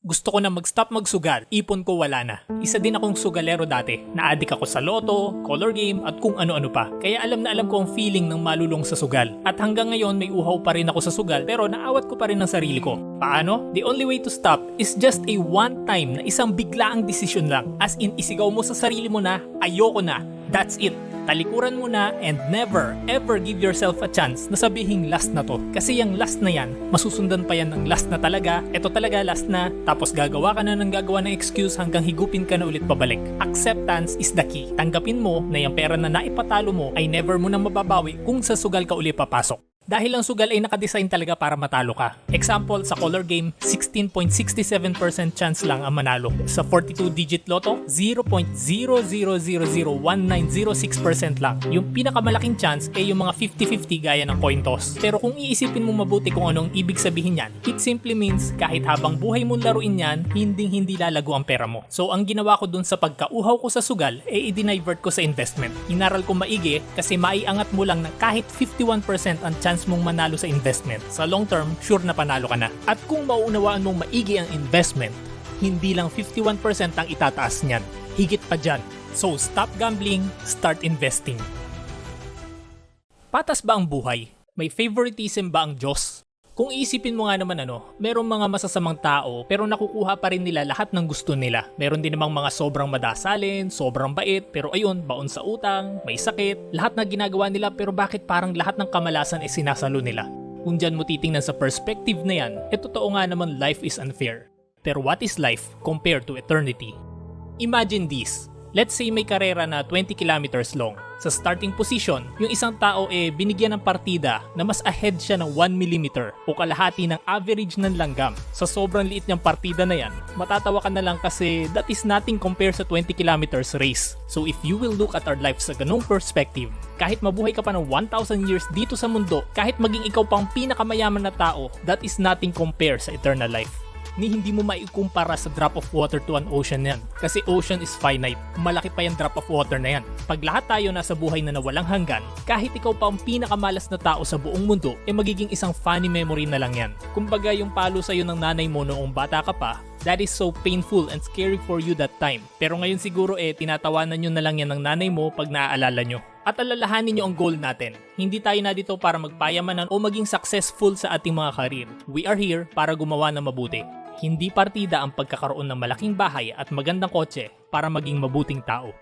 Gusto ko na mag-stop magsugal, ipon ko wala na. Isa din akong sugalero dati. Na-addict ako sa loto, color game, at kung ano-ano pa. Kaya alam na alam ko ang feeling ng malulong sa sugal. At hanggang ngayon may uhaw pa rin ako sa sugal pero naawat ko pa rin ang sarili ko. Paano? The only way to stop is just a one time na isang biglaang desisyon lang. As in isigaw mo sa sarili mo na, ayoko na. That's it talikuran mo na and never ever give yourself a chance na sabihing last na to. Kasi yung last na yan, masusundan pa yan ng last na talaga, eto talaga last na, tapos gagawa ka na ng gagawa ng excuse hanggang higupin ka na ulit pabalik. Acceptance is the key. Tanggapin mo na yung pera na naipatalo mo ay never mo na mababawi kung sa sugal ka uli papasok. Dahil ang sugal ay nakadesign talaga para matalo ka. Example, sa color game, 16.67% chance lang ang manalo. Sa 42-digit loto, 0.0001906% lang. Yung pinakamalaking chance ay yung mga 50-50 gaya ng coin toss. Pero kung iisipin mo mabuti kung anong ibig sabihin yan, it simply means kahit habang buhay mong laruin yan, hindi hindi lalago ang pera mo. So ang ginawa ko dun sa pagkauhaw ko sa sugal, ay i-divert ko sa investment. Inaral ko maigi kasi maiangat mo lang na kahit 51% ang chance mong manalo sa investment. Sa long term, sure na panalo ka na. At kung mauunawaan mong maigi ang investment, hindi lang 51% ang itataas niyan. Higit pa dyan. So stop gambling, start investing. Patas ba ang buhay? May favoritism ba ang Diyos? Kung isipin mo nga naman ano, merong mga masasamang tao pero nakukuha pa rin nila lahat ng gusto nila. Meron din namang mga sobrang madasalin, sobrang bait, pero ayun, baon sa utang, may sakit, lahat na ginagawa nila pero bakit parang lahat ng kamalasan ay sinasalo nila? Kung dyan mo titingnan sa perspective na yan, e totoo nga naman life is unfair. Pero what is life compared to eternity? Imagine this. Let's say may karera na 20 kilometers long. Sa starting position, yung isang tao eh binigyan ng partida na mas ahead siya ng 1 mm o kalahati ng average ng langgam. Sa sobrang liit niyang partida na yan, matatawa ka na lang kasi that is nothing compared sa 20 kilometers race. So if you will look at our life sa ganung perspective, kahit mabuhay ka pa ng 1,000 years dito sa mundo, kahit maging ikaw pang pinakamayaman na tao, that is nothing compared sa eternal life ni hindi mo maikumpara sa drop of water to an ocean yan. Kasi ocean is finite. Malaki pa yung drop of water na yan. Pag lahat tayo nasa buhay na nawalang hanggan, kahit ikaw pa ang pinakamalas na tao sa buong mundo, eh magiging isang funny memory na lang yan. Kumbaga yung palo sa'yo ng nanay mo noong bata ka pa, that is so painful and scary for you that time. Pero ngayon siguro eh, tinatawanan nyo na lang yan ng nanay mo pag naaalala nyo. At alalahanin nyo ang goal natin. Hindi tayo na dito para magpayamanan o maging successful sa ating mga karir. We are here para gumawa ng mabuti. Hindi partida ang pagkakaroon ng malaking bahay at magandang kotse para maging mabuting tao.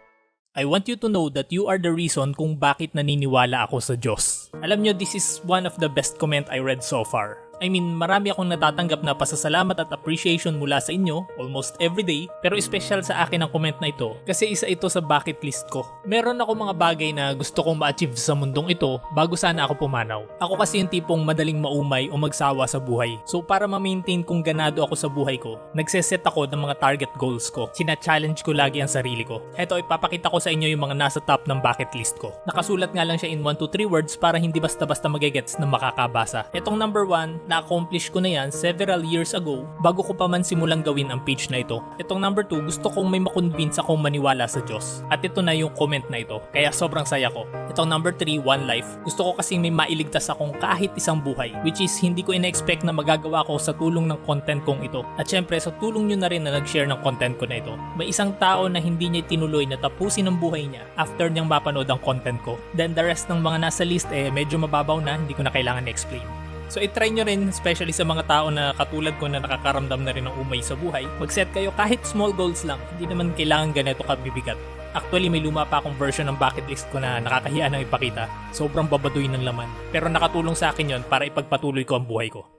I want you to know that you are the reason kung bakit naniniwala ako sa Diyos. Alam nyo, this is one of the best comment I read so far. I mean, marami akong natatanggap na pasasalamat at appreciation mula sa inyo almost every day, pero special sa akin ang comment na ito kasi isa ito sa bucket list ko. Meron ako mga bagay na gusto kong ma-achieve sa mundong ito bago sana ako pumanaw. Ako kasi yung tipong madaling maumay o magsawa sa buhay. So para ma-maintain kung ganado ako sa buhay ko, nagseset ako ng mga target goals ko. Sina-challenge ko lagi ang sarili ko. Heto, ipapakita ko sa inyo yung mga nasa top ng bucket list ko. Nakasulat nga lang siya in 1 to 3 words para hindi basta-basta magigets na makakabasa. Etong number 1, na-accomplish ko na yan several years ago bago ko pa man simulang gawin ang page na ito. Itong number 2, gusto kong may makonvince akong maniwala sa Diyos. At ito na yung comment na ito. Kaya sobrang saya ko. Itong number 3, One Life. Gusto ko kasi may mailigtas akong kahit isang buhay. Which is hindi ko ina-expect na magagawa ko sa tulong ng content kong ito. At syempre sa tulong nyo na rin na nag-share ng content ko na ito. May isang tao na hindi niya tinuloy na tapusin ang buhay niya after niyang mapanood ang content ko. Then the rest ng mga nasa list eh medyo mababaw na, hindi ko na kailangan i-explain. So itry nyo rin, especially sa mga tao na katulad ko na nakakaramdam na rin ng umay sa buhay, mag-set kayo kahit small goals lang. Hindi naman kailangan ganito kabibigat. Actually, may luma pa akong version ng bucket list ko na nakakahiya nang ipakita. Sobrang babaduy ng laman. Pero nakatulong sa akin yon para ipagpatuloy ko ang buhay ko.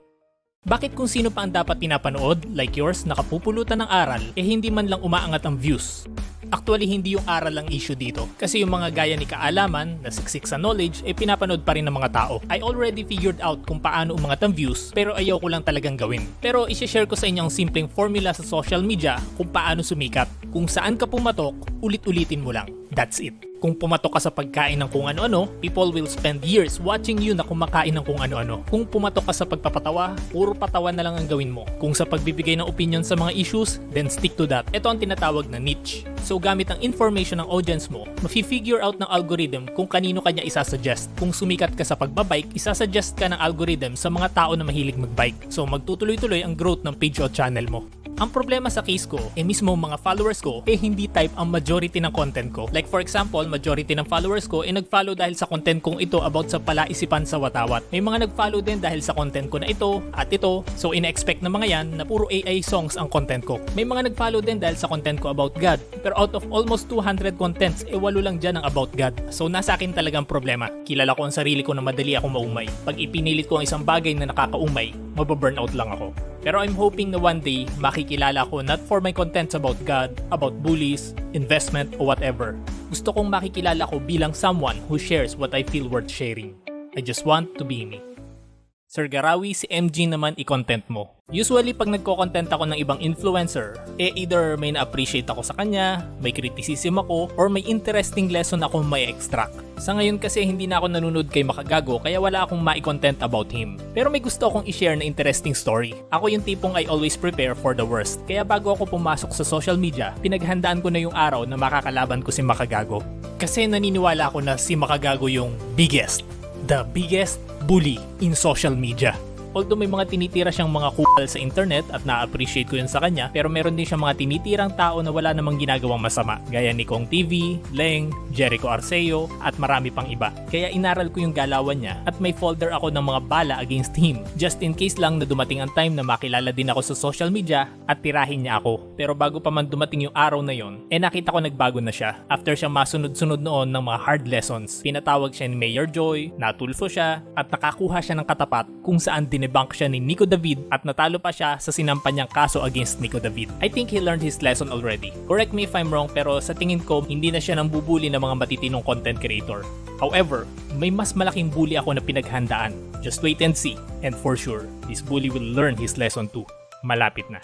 Bakit kung sino pa ang dapat pinapanood, like yours, nakapupulutan ng aral, eh hindi man lang umaangat ang views? Actually, hindi yung aral ang issue dito. Kasi yung mga gaya ni kaalaman, na siksik sa knowledge, eh pinapanood pa rin ng mga tao. I already figured out kung paano umangat ang views, pero ayaw ko lang talagang gawin. Pero isi-share ko sa inyo ang simpleng formula sa social media kung paano sumikat. Kung saan ka pumatok, ulit-ulitin mo lang. That's it. Kung pumatok ka sa pagkain ng kung ano-ano, people will spend years watching you na kumakain ng kung ano-ano. Kung pumatok ka sa pagpapatawa, puro patawa na lang ang gawin mo. Kung sa pagbibigay ng opinion sa mga issues, then stick to that. Ito ang tinatawag na niche. So gamit ang information ng audience mo, mafi-figure out ng algorithm kung kanino kanya isasuggest. Kung sumikat ka sa pagbabike, isasuggest ka ng algorithm sa mga tao na mahilig magbike. So magtutuloy-tuloy ang growth ng page o channel mo. Ang problema sa case ko, eh mismo mga followers ko, eh hindi type ang majority ng content ko. Like for example, majority ng followers ko eh nag-follow dahil sa content kong ito about sa palaisipan sa watawat. May mga nag-follow din dahil sa content ko na ito at ito. So ina-expect na mga yan na puro AI songs ang content ko. May mga nag-follow din dahil sa content ko about God. Pero out of almost 200 contents, eh walo lang dyan ang about God. So nasa akin talagang problema. Kilala ko ang sarili ko na madali ako maumay. Pag ipinilit ko ang isang bagay na nakakaumay, mababurnout lang ako. Pero I'm hoping na one day makikilala ko not for my contents about God, about bullies, investment, or whatever. Gusto kong makikilala ko bilang someone who shares what I feel worth sharing. I just want to be me. Sir Garawi, si MG naman i-content mo. Usually pag nagko-content ako ng ibang influencer, eh either may na-appreciate ako sa kanya, may criticism ako, or may interesting lesson ako may extract. Sa ngayon kasi hindi na ako nanonood kay Makagago kaya wala akong mai-content about him. Pero may gusto akong i-share na interesting story. Ako yung tipong I always prepare for the worst. Kaya bago ako pumasok sa social media, pinaghandaan ko na yung araw na makakalaban ko si Makagago. Kasi naniniwala ako na si Makagago yung biggest, the biggest bully in social media. Although may mga tinitira siyang mga kupal sa internet at na-appreciate ko yun sa kanya, pero meron din siyang mga tinitirang tao na wala namang ginagawang masama, gaya ni Kong TV, Leng, Jericho Arceo, at marami pang iba. Kaya inaral ko yung galawan niya at may folder ako ng mga bala against him, just in case lang na dumating ang time na makilala din ako sa social media at tirahin niya ako. Pero bago pa man dumating yung araw na yon, eh nakita ko nagbago na siya. After siyang masunod-sunod noon ng mga hard lessons, pinatawag siya ni Mayor Joy, natulfo siya, at nakakuha siya ng katapat kung saan dinebank siya ni Nico David at natalo pa siya sa sinampan niyang kaso against Nico David. I think he learned his lesson already. Correct me if I'm wrong pero sa tingin ko hindi na siya nang bubuli ng mga matitinong content creator. However, may mas malaking bully ako na pinaghandaan. Just wait and see. And for sure, this bully will learn his lesson too. Malapit na.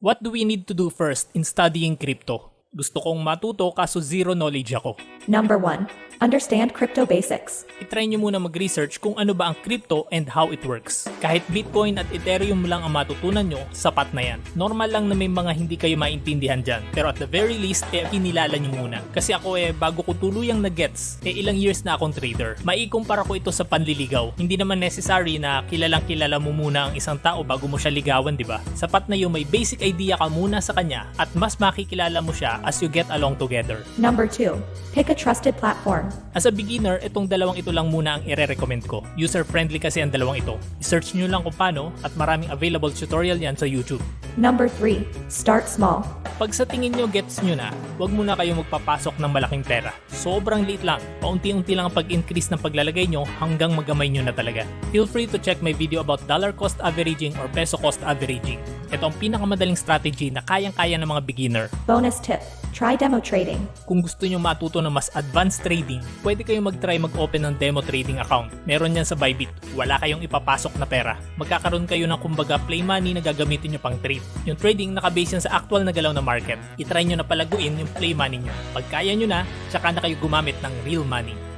What do we need to do first in studying crypto? Gusto kong matuto kaso zero knowledge ako. Number 1. Understand crypto basics. itry nyo muna mag-research kung ano ba ang crypto and how it works. Kahit Bitcoin at Ethereum lang ang matutunan nyo, sapat na yan. Normal lang na may mga hindi kayo maintindihan dyan. Pero at the very least, eh, kinilala nyo muna. Kasi ako eh, bago ko tuluyang na-gets, eh ilang years na akong trader. Maikumpara ko ito sa panliligaw. Hindi naman necessary na kilalang kilala mo muna ang isang tao bago mo siya ligawan, di ba? Sapat na yung may basic idea ka muna sa kanya at mas makikilala mo siya as you get along together. Number 2. Pick a trusted platform. As a beginner, itong dalawang ito lang muna ang ire-recommend ko. User-friendly kasi ang dalawang ito. I-search nyo lang kung paano at maraming available tutorial yan sa YouTube. Number 3. Start small. Pag sa tingin nyo gets nyo na, huwag muna kayo magpapasok ng malaking pera. Sobrang liit lang. Paunti-unti lang ang pag-increase ng paglalagay nyo hanggang magamay nyo na talaga. Feel free to check my video about dollar cost averaging or peso cost averaging. Ito ang pinakamadaling strategy na kayang-kaya ng mga beginner. Bonus tip. Try demo trading. Kung gusto nyo matuto ng mas advanced trading, pwede kayong mag-try mag-open ng demo trading account. Meron yan sa Bybit. Wala kayong ipapasok na pera. Magkakaroon kayo ng kumbaga play money na gagamitin nyo pang trade. Yung trading nakabase yan sa actual na galaw na market. I-try nyo na palaguin yung play money nyo. Pag kaya nyo na, tsaka na kayo gumamit ng real money.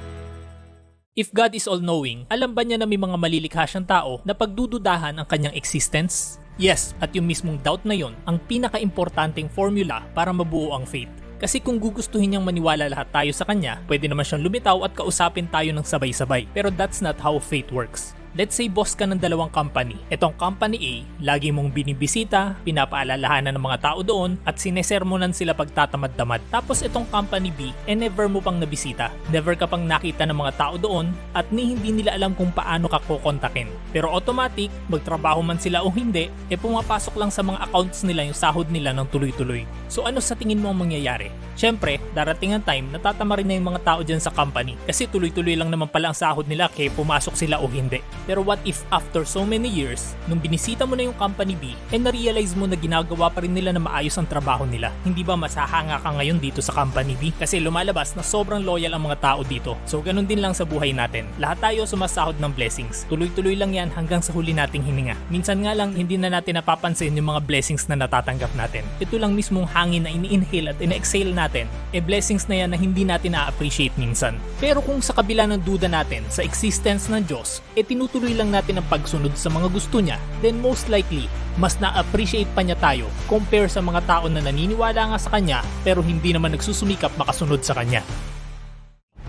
If God is all-knowing, alam ba niya na may mga malilikha siyang tao na pagdududahan ang kanyang existence? Yes, at yung mismong doubt na yon ang pinaka-importanting formula para mabuo ang faith. Kasi kung gugustuhin niyang maniwala lahat tayo sa kanya, pwede naman siyang lumitaw at kausapin tayo ng sabay-sabay. Pero that's not how faith works. Let's say boss ka ng dalawang company. Itong company A, lagi mong binibisita, pinapaalalahanan ng mga tao doon, at sinesermonan sila pagtatamad-tamad. Tapos itong company B, eh never mo pang nabisita. Never ka pang nakita ng mga tao doon, at ni hindi nila alam kung paano ka kukontakin. Pero automatic, magtrabaho man sila o hindi, eh pumapasok lang sa mga accounts nila yung sahod nila ng tuloy-tuloy. So ano sa tingin mo ang mangyayari? Siyempre, darating ang time na tatama rin na yung mga tao dyan sa company. Kasi tuloy-tuloy lang naman pala ang sahod nila kaya pumasok sila o hindi. Pero what if after so many years, nung binisita mo na yung company B, eh na-realize mo na ginagawa pa rin nila na maayos ang trabaho nila? Hindi ba masahanga ka ngayon dito sa company B? Kasi lumalabas na sobrang loyal ang mga tao dito. So ganun din lang sa buhay natin. Lahat tayo sumasahod ng blessings. Tuloy-tuloy lang yan hanggang sa huli nating hininga. Minsan nga lang hindi na natin napapansin yung mga blessings na natatanggap natin. Ito lang mismong hangin na ini-inhale at ina-exhale natin, eh blessings na yan na hindi natin na-appreciate minsan. Pero kung sa kabila ng duda natin sa existence ng Diyos, eh tinutuloy lang natin ang pagsunod sa mga gusto niya, then most likely, mas na-appreciate pa niya tayo compare sa mga tao na naniniwala nga sa kanya pero hindi naman nagsusumikap makasunod sa kanya.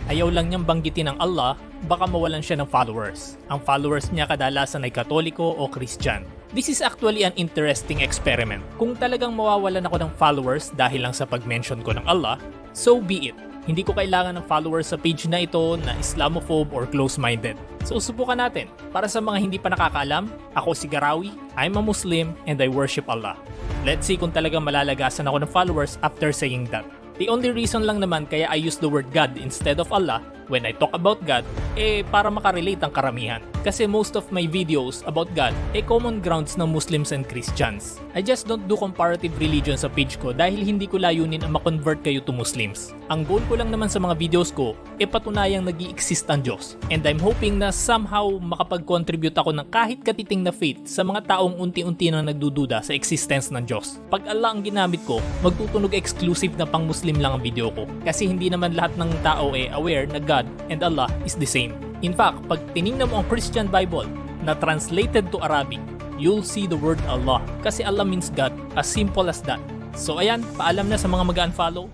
Ayaw lang niyang banggitin ng Allah, baka mawalan siya ng followers. Ang followers niya kadalasan ay katoliko o Christian. This is actually an interesting experiment. Kung talagang mawawalan ako ng followers dahil lang sa pag-mention ko ng Allah, so be it. Hindi ko kailangan ng followers sa page na ito na Islamophobe or close-minded. So subukan natin. Para sa mga hindi pa nakakaalam, ako si Garawi, I'm a Muslim, and I worship Allah. Let's see kung talagang malalagasan ako ng followers after saying that. The only reason lang naman kaya I use the word God instead of Allah when I talk about God, eh para makarelate ang karamihan. Kasi most of my videos about God, eh common grounds ng Muslims and Christians. I just don't do comparative religion sa page ko dahil hindi ko layunin ang makonvert kayo to Muslims. Ang goal ko lang naman sa mga videos ko, eh patunayang nag exist ang Diyos. And I'm hoping na somehow makapag-contribute ako ng kahit katiting na faith sa mga taong unti-unti na nagdududa sa existence ng Diyos. Pag Allah ang ginamit ko, magtutunog exclusive na pang Muslim lang ang video ko. Kasi hindi naman lahat ng tao eh aware na God and Allah is the same. In fact, pag tiningnan mo ang Christian Bible na translated to Arabic, you'll see the word Allah. Kasi Allah means God, as simple as that. So ayan, paalam na sa mga mag-unfollow.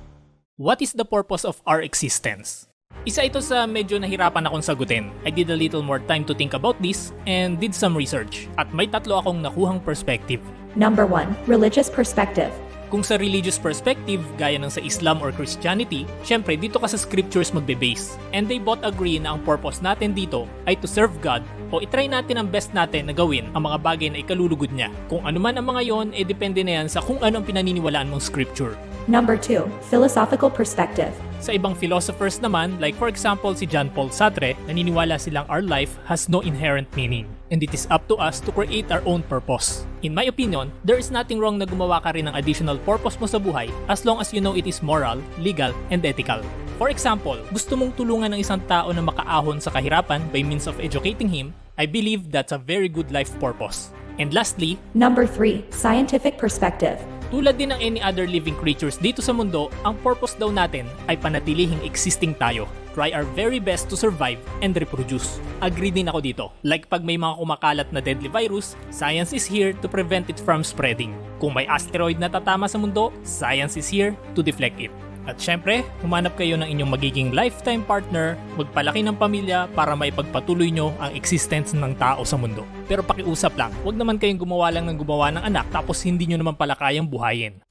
What is the purpose of our existence? Isa ito sa medyo nahirapan akong sagutin. I did a little more time to think about this and did some research. At may tatlo akong nakuhang perspective. Number 1. Religious perspective. Kung sa religious perspective, gaya ng sa Islam or Christianity, syempre dito ka sa scriptures magbe-base. And they both agree na ang purpose natin dito ay to serve God o itry natin ang best natin na gawin ang mga bagay na ikalulugod niya. Kung ano man ang mga yon, eh depende na yan sa kung ano ang pinaniniwalaan mong scripture. Number 2. Philosophical perspective. Sa ibang philosophers naman, like for example si John Paul Sartre, naniniwala silang our life has no inherent meaning and it is up to us to create our own purpose. In my opinion, there is nothing wrong na gumawa ka rin ng additional purpose mo sa buhay as long as you know it is moral, legal, and ethical. For example, gusto mong tulungan ng isang tao na makaahon sa kahirapan by means of educating him, I believe that's a very good life purpose. And lastly, Number 3. Scientific perspective. Tulad din ng any other living creatures dito sa mundo, ang purpose daw natin ay panatilihing existing tayo. Try our very best to survive and reproduce. Agree din ako dito. Like pag may mga kumakalat na deadly virus, science is here to prevent it from spreading. Kung may asteroid na tatama sa mundo, science is here to deflect it. At syempre, humanap kayo ng inyong magiging lifetime partner, magpalaki ng pamilya para maipagpatuloy nyo ang existence ng tao sa mundo. Pero pakiusap lang, huwag naman kayong gumawa lang ng gumawa ng anak tapos hindi nyo naman pala kayang buhayin.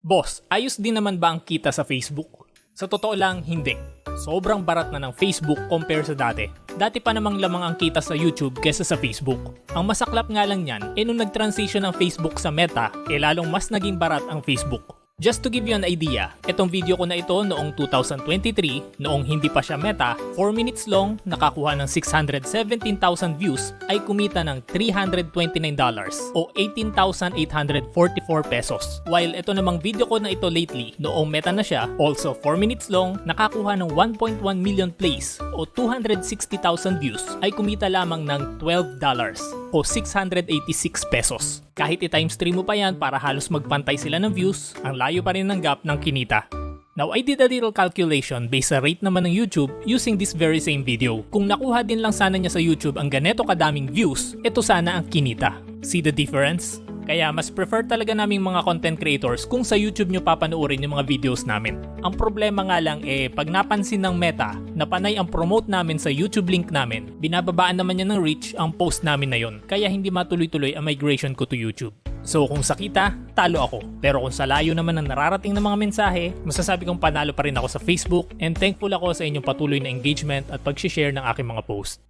Boss, ayos din naman ba ang kita sa Facebook? Sa totoo lang, hindi. Sobrang barat na ng Facebook compare sa dati. Dati pa namang lamang ang kita sa YouTube kesa sa Facebook. Ang masaklap nga lang niyan, eh nung nag-transition ang Facebook sa Meta, eh lalong mas naging barat ang Facebook. Just to give you an idea, itong video ko na ito noong 2023, noong hindi pa siya meta, 4 minutes long, nakakuha ng 617,000 views, ay kumita ng $329 o 18,844 pesos. While ito namang video ko na ito lately, noong meta na siya, also 4 minutes long, nakakuha ng 1.1 million plays o 260,000 views, ay kumita lamang ng $12 o 686 pesos. Kahit i-times 3 mo pa yan para halos magpantay sila ng views, ang layo pa rin ng gap ng kinita. Now, I did a little calculation based sa rate naman ng YouTube using this very same video. Kung nakuha din lang sana niya sa YouTube ang ganeto kadaming views, ito sana ang kinita. See the difference? Kaya mas prefer talaga naming mga content creators kung sa YouTube nyo papanoorin yung mga videos namin. Ang problema nga lang eh, pag napansin ng Meta na panay ang promote namin sa YouTube link namin, binababaan naman niya ng reach ang post namin na yon. Kaya hindi matuloy-tuloy ang migration ko to YouTube. So kung sa kita, talo ako. Pero kung sa layo naman ng nararating ng mga mensahe, masasabi kong panalo pa rin ako sa Facebook and thankful ako sa inyong patuloy na engagement at pag-share ng aking mga post.